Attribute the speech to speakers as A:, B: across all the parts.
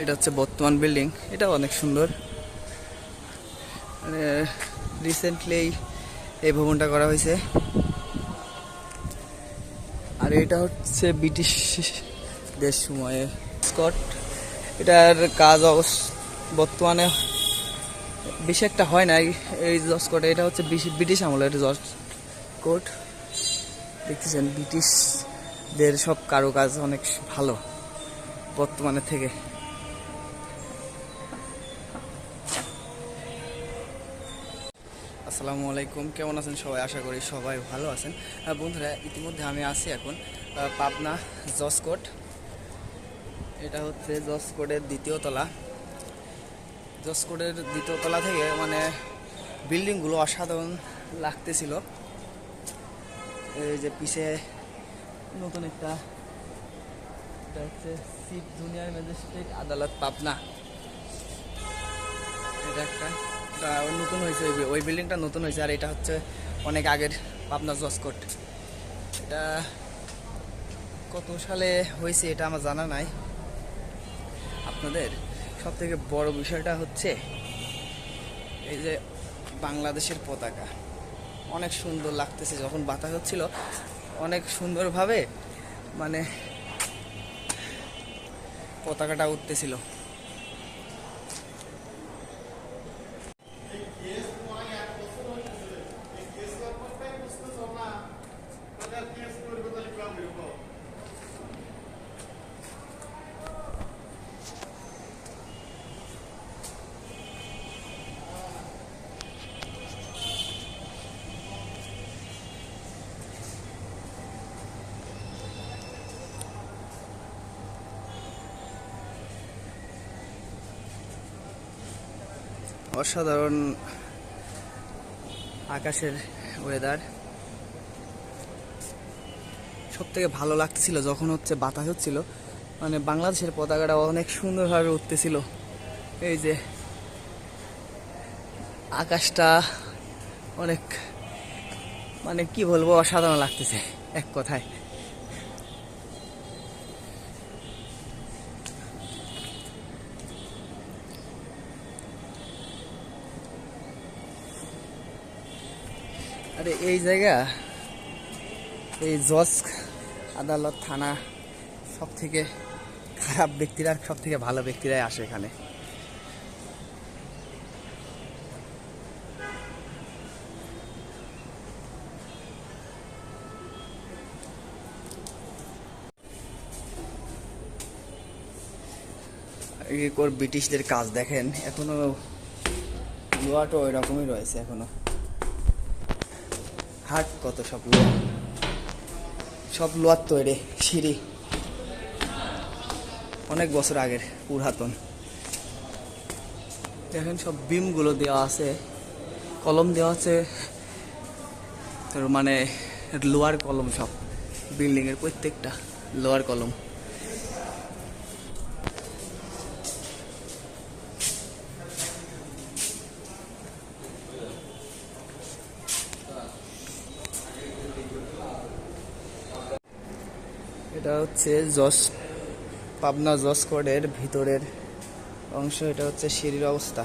A: এটা হচ্ছে বর্তমান বিল্ডিং। এটা অনেক সুন্দর। মানে রিসেন্টলি এই ভবনটা করা হয়েছে। আর এটা হচ্ছে ব্রিটিশদের সময়ে স্কট। এটার কাজ বর্তমানে বেশি একটা হয় না এই জজ কোর্ট এটা হচ্ছে ব্রিটিশ আমলের জজ কোর্ট দেখতেছেন, ব্রিটিশদের সব কারুকাজ অনেক ভালো বর্তমানের থেকে। আসসালামু আলাইকুম। কেমন আছেন সবাই? আশা করি সবাই ভালো আছেন। বন্ধুরা, ইতিমধ্যে আমি আছি এখন পাবনা জজ কোর্ট। এটা হচ্ছে জজ কোর্টের দ্বিতীয় তলা। জজ কোর্টের দ্বিতীয় তলা থেকে মানে বিল্ডিংগুলো অসাধারণ লাগতেছিল। এই যে পিছে নতুন একটা, এটা হচ্ছে চিফ জুনিয়র ম্যাজিস্ট্রেট আদালত পাবনা। এটা একটা নতুন হয়েছে ওই বিল্ডিংটা নতুন হয়েছে, আর এটা হচ্ছে অনেক আগের পাবনা জজ কোর্ট। এটা কত সালে হয়েছে এটা আমার জানা নাই। আপনাদের সব থেকে বড় বিষয়টা হচ্ছে এই যে বাংলাদেশের পতাকা। অনেক সুন্দর লাগতেছে, যখন বাতাস হচ্ছিল, অনেক সুন্দরভাবে মানে পতাকাটা উঠতেছিল। অসাধারণ আকাশের ওয়েদার সব থেকে ভালো লাগতেছিল যখন হচ্ছে বাতাস হচ্ছিল মানে বাংলাদেশের পতাকাটা অনেক সুন্দরভাবে উঠতেছিল। এই যে আকাশটা অনেক মানে কি বলব, অসাধারণ লাগতেছে এক কথায়। আরে এই জায়গা, এই জজ আদালত থানা সব থেকে খারাপ ব্যক্তিরা সব থেকে ভালো ব্যক্তিরাই আসে এখানে। ব্রিটিশদের কাজ দেখেন, এখনও লোয়াটা ওই রকমই রয়েছে এখনও। হাট কত সব লোয়া। সব লোয়ার তৈরি, সিঁড়ি। অনেক বছর আগের পুরাতন। দেখেন সব বিমগুলো দেওয়া আছে, কলম দেওয়া আছে। মানে লোয়ার কলম সব, বিল্ডিংয়ের প্রত্যেকটা লোয়ার কলম। এটা হচ্ছে জস, পাবনা জস কোডের ভিতরের অংশ, এটা হচ্ছে সিঁড়ির অবস্থা।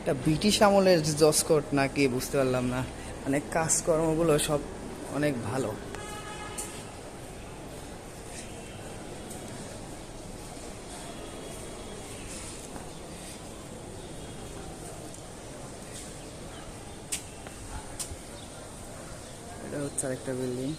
A: এটা ব্রিটিশ আমলের জস কোড নাকি বুঝতে পারলাম না। মানে কাজকর্মগুলো সব অনেক ভালো। এটা হচ্ছে আরেকটা বিল্ডিং।